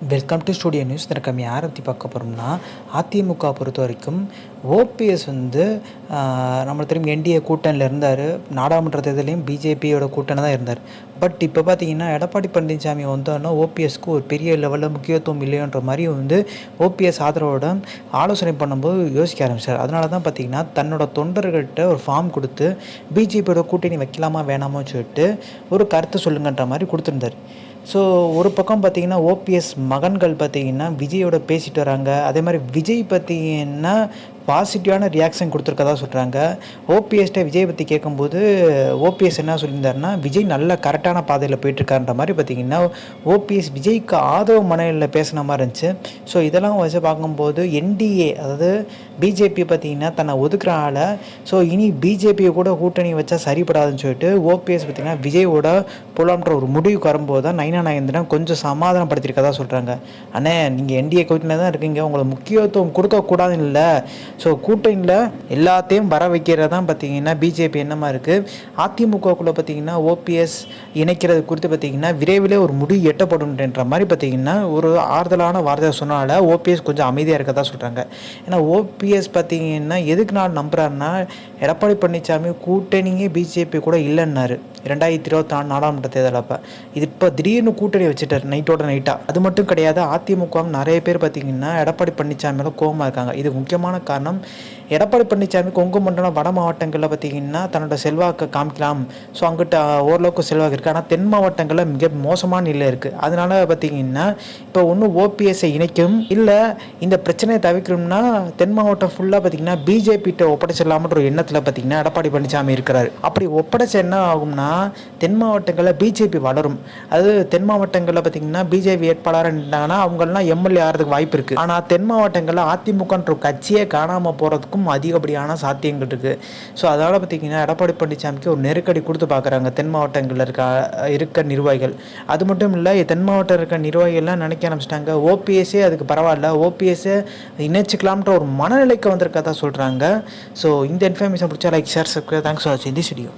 Welcome to studio news இதற்கு நம்ம யாரை பற்றி பார்க்க போகிறோம்னா அதிமுக பொறுத்த வரைக்கும் ஓபிஎஸ் வந்து ஆஹ், நம்மளுக்கு தெரியும் என்டிஏ கூட்டணியில் இருந்தார். நாடாளுமன்ற தேர்தலையும் பிஜேபியோட கூட்டணி தான் இருந்தார். பட் இப்போ பார்த்தீங்கன்னா எடப்பாடி பழனிசாமி வந்தோன்னா ஓபிஎஸ்க்கு ஒரு பெரிய லெவலில் முக்கியத்துவம் இல்லைன்ற மாதிரி வந்து ஓபிஎஸ் ஆதரவோட ஆலோசனை பண்ணும்போது யோசிக்க ஆரம்பிச்சார். அதனால தான் பார்த்தீங்கன்னா தன்னோட தொண்டர்கள்ட்ட ஒரு ஃபார்ம் கொடுத்து பிஜேபியோட கூட்டணி வைக்கலாமா வேணாமான்னு சொல்லிட்டு ஒரு கருத்தை சொல்லுங்கன்ற மாதிரி கொடுத்துருந்தார். ஸோ ஒரு பக்கம் பார்த்திங்கன்னா ஓபிஎஸ் மகன்கள் பார்த்திங்கன்னா விஜயோட பேசிட்டு வராங்க. அதே மாதிரி விஜய் பார்த்திங்கன்னா பாசிட்டிவான ரியாக்ஷன் கொடுத்துருக்கதா சொல்கிறாங்க ஓபிஎஸ்ட்டை விஜய் பற்றி கேட்கும்போது ஓபிஎஸ் என்ன சொல்லியிருந்தாருன்னா விஜய் நல்ல கரெக்டான பாதையில் போயிட்டுருக்காருன்ற மாதிரி பார்த்தீங்கன்னா ஓபிஎஸ் விஜய்க்கு ஆதரவு மனநிலையில் பேசின மாதிரி இருந்துச்சு. ஸோ இதெல்லாம் வச்சு பார்க்கும்போது என்டிஏ அதாவது பிஜேபி பார்த்தீங்கன்னா தன்னை ஒதுக்குறனால ஸோ இனி பிஜேபியை கூட கூட்டணி வச்சா சரிப்படாதுன்னு சொல்லிட்டு ஓபிஎஸ் பார்த்தீங்கன்னா விஜயோட போலாம்ன்ற ஒரு முடிவுக்கு வரும்போது தான் நைனா நாயந்திரன் கொஞ்சம் சமாதானப்படுத்தியிருக்கதா சொல்கிறாங்க அண்ணே நீங்கள் என்டிஏ கூட்டணியில் தான் இருக்கீங்க. உங்களுக்கு முக்கியத்துவம் கொடுக்கக்கூடாதுன்னு இல்லை. ஸோ கூட்டணியில் எல்லாத்தையும் வர வைக்கிறது தான் பார்த்தீங்கன்னா பிஜேபி என்னமா இருக்குது அதிமுகக்குள்ளே பார்த்தீங்கன்னா ஓபிஎஸ் இணைக்கிறது குறித்து பார்த்தீங்கன்னா விரைவில் ஒரு முடிவு எட்டப்படும்ன்ற மாதிரி பார்த்தீங்கன்னா ஒரு ஆறுதலான வார்த்தை சொன்னால ஓபிஎஸ் கொஞ்சம் அமைதியாக இருக்கதா சொல்கிறாங்க ஏன்னா ஓபிஎஸ் பார்த்தீங்கன்னா எதுக்கு நான் நம்புகிறாருன்னா எடப்பாடி பழனிசாமி கூட்டணியே பிஜேபி கூட இல்லைன்னாரு. ரெண்டாயிரத்தி இருபத்தி நாலு நாடாளுமன்ற தேர்தல் அப்போ. இது இப்போ திடீர்னு கூட்டணி வச்சுட்டார் நைட்டோட நைட்டாக அது மட்டும் கிடையாது அதிமுக நிறைய பேர் பார்த்தீங்கன்னா எடப்பாடி பழனிசாமியில் கோவமாக இருக்காங்க. இதுக்கு முக்கியமான காரணம் കാരണം எடப்பாடி பழனிசாமி கொங்கு மண்டலம் வட மாவட்டங்களில் பார்த்தீங்கன்னா தன்னோட செல்வாக்கை காமிக்கலாம். ஸோ அங்கிட்ட ஓரளவுக்கு செல்வாக்கு இருக்குது ஆனால் தென் மாவட்டங்களில் மிக மோசமான நிலை இருக்குது அதனால் பார்த்தீங்கன்னா இப்போ ஒன்று ஓபிஎஸ்ஸை இணைக்கும். இல்லை இந்த பிரச்சனையை தவிர்க்கணும்னா தென் மாவட்டம் ஃபுல்லாக பார்த்திங்கன்னா பிஜேபிகிட்ட ஒப்படைச்சிடலாமன்ற ஒரு எண்ணத்தில் பார்த்திங்கன்னா எடப்பாடி பழனிசாமி இருக்கிறார். அப்படி ஒப்படைச்ச என்ன ஆகும்னா தென் மாவட்டங்களில் பிஜேபி வளரும். அது தென் மாவட்டங்களில் பார்த்தீங்கன்னா பிஜேபி வேட்பாளராக நின்றாங்கன்னா அவங்கெல்லாம் எம்எல்ஏ ஆகிறதுக்கு வாய்ப்பு இருக்குது ஆனால் தென் மாவட்டங்களில் அதிமுகன்ற கட்சியே காணாமல் போகிறதுக்கும் அதிகப்படியான சாத்தியங்கள் இருக்குது ஸோ அதனால் பார்த்தீங்கன்னா எடப்பாடி பழனிசாமிக்கு ஒரு நெருக்கடி கொடுத்து பார்க்குறாங்க தென் மாவட்டங்களில் இருக்க இருக்க நிர்வாகிகள். அது மட்டும் இல்லை தென் மாவட்டம் இருக்க நிர்வாகிகள்லாம் நினைக்க ஆரம்பிச்சிட்டாங்க. ஓபிஎஸ்ஸே அதுக்கு பரவாயில்ல. ஓபிஎஸ்ஸை இணைச்சிக்கலாம்ன்ற ஒரு மனநிலைக்கு வந்திருக்கதா சொல்கிறாங்க ஸோ இந்த இன்ஃபர்மேஷன் பிடிச்சா like share subscribe thanks for வாட்சிங் தி ஸ்டுடியோ